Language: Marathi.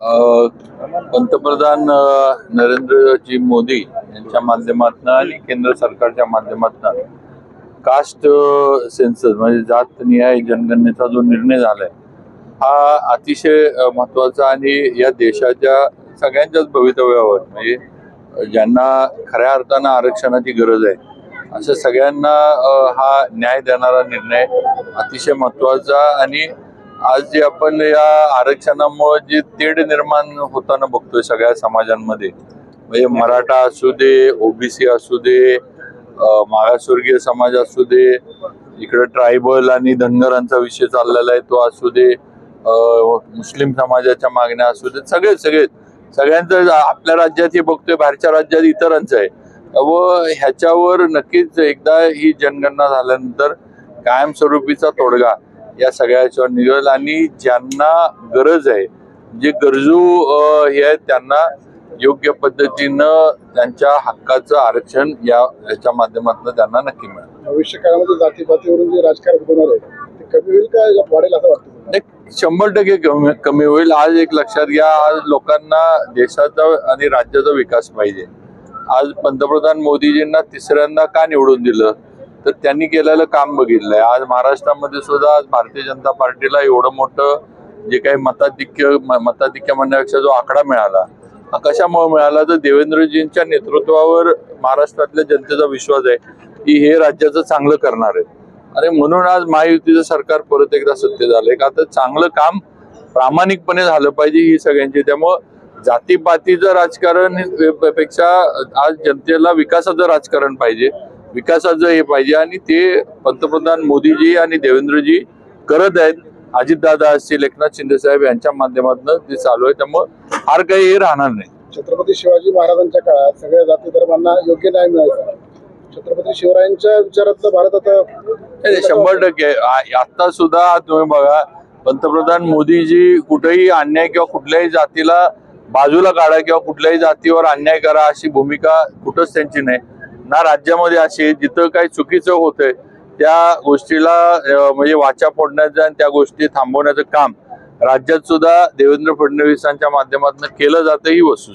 पंतप्रधान नरेंद्रजी मोदी यांच्या माध्यमातून आणि केंद्र सरकारच्या माध्यमातून कास्ट सेन्सस म्हणजे जात निहाय जनगणनेचा जो निर्णय झालाय हा अतिशय महत्त्वाचा आणि या देशाच्या सगळ्यांच्याच भवितव्यावर म्हणजे ज्यांना खऱ्या अर्थानं आरक्षणाची गरज आहे अशा सगळ्यांना हा न्याय देणारा निर्णय अतिशय महत्त्वाचा आणि आज जे आपण या आरक्षणामुळे जे तेढ निर्माण होताना बघतोय सगळ्या समाजांमध्ये म्हणजे मराठा असू दे ओबीसी असू दे मागासवर्गीय समाज असू दे इकडे ट्रायबल आणि धनगरांचा विषय चाललेला आहे तो असू दे मुस्लिम समाजाच्या मागण्या असू दे सगळे सगळे सगळ्यांचं आपल्या राज्यात हे बघतोय बाहेरच्या राज्यात इतरांचं आहे. व ह्याच्यावर नक्कीच एकदा ही जनगणना झाल्यानंतर कायमस्वरूपीचा तोडगा या सगळ्याच्यावर निघेल आणि ज्यांना गरज आहे जे गरजू हे आहेत त्यांना योग्य पद्धतीनं त्यांच्या हक्काचं आरक्षण या याच्या माध्यमातून त्यांना नक्की मिळेल. भविष्य काळामध्ये जातीपातीवरून जे राजकारण होणार आहे ते कमी होईल का वाढेल असं वाटतं शंभर टक्के कमी कमी होईल. आज एक लक्षात घ्या आज लोकांना देशाचा आणि राज्याचा विकास पाहिजे. आज पंतप्रधान मोदीजींना तिसऱ्यांदा का निवडून दिलं? तर त्यांनी केलेलं काम बघितलंय. आज महाराष्ट्रामध्ये सुद्धा आज भारतीय जनता पार्टीला एवढं मोठं जे काही मताधिक्य म- मताधिक्य म्हणण्यापेक्षा जो आकडा मिळाला हा कशामुळे मिळाला? तर देवेंद्रजींच्या नेतृत्वावर महाराष्ट्रातल्या जनतेचा विश्वास आहे की हे राज्याचं चांगलं करणार आहेत. आणि म्हणून आज महायुतीचं सरकार परत एकदा सत्य झालंय का तर चांगलं काम प्रामाणिकपणे झालं पाहिजे ही सगळ्यांची. त्यामुळं जातीपातीचं राजकारणपेक्षा आज जनतेला विकासाचं राजकारण पाहिजे. विकासाचं हे पाहिजे आणि ते पंतप्रधान मोदीजी आणि देवेंद्रजी करत आहेत. अजितदादा असतील एकनाथ शिंदे साहेब यांच्या माध्यमातून ते चालू आहे त्यामुळं फार काही हे राहणार नाही. छत्रपती शिवाजी महाराजांच्या काळात सगळ्या जाती धर्मांना योग्य न्याय मिळायचा. छत्रपती शिवरायांच्या विचारातलं भारत आता शंभर टक्के. आता सुद्धा तुम्ही बघा पंतप्रधान मोदीजी कुठेही अन्याय किंवा कुठल्याही जातीला बाजूला काढा किंवा कुठल्याही जातीवर अन्याय करा अशी भूमिका कुठंच त्यांची नाही. ना राज्यामध्ये अशी जिथं काही चुकीचं होतंय त्या गोष्टीला म्हणजे वाचा फोडण्याचं आणि त्या गोष्टी थांबवण्याचं काम राज्यात सुद्धा देवेंद्र फडणवीसांच्या माध्यमातून केलं जातं ही वस्तू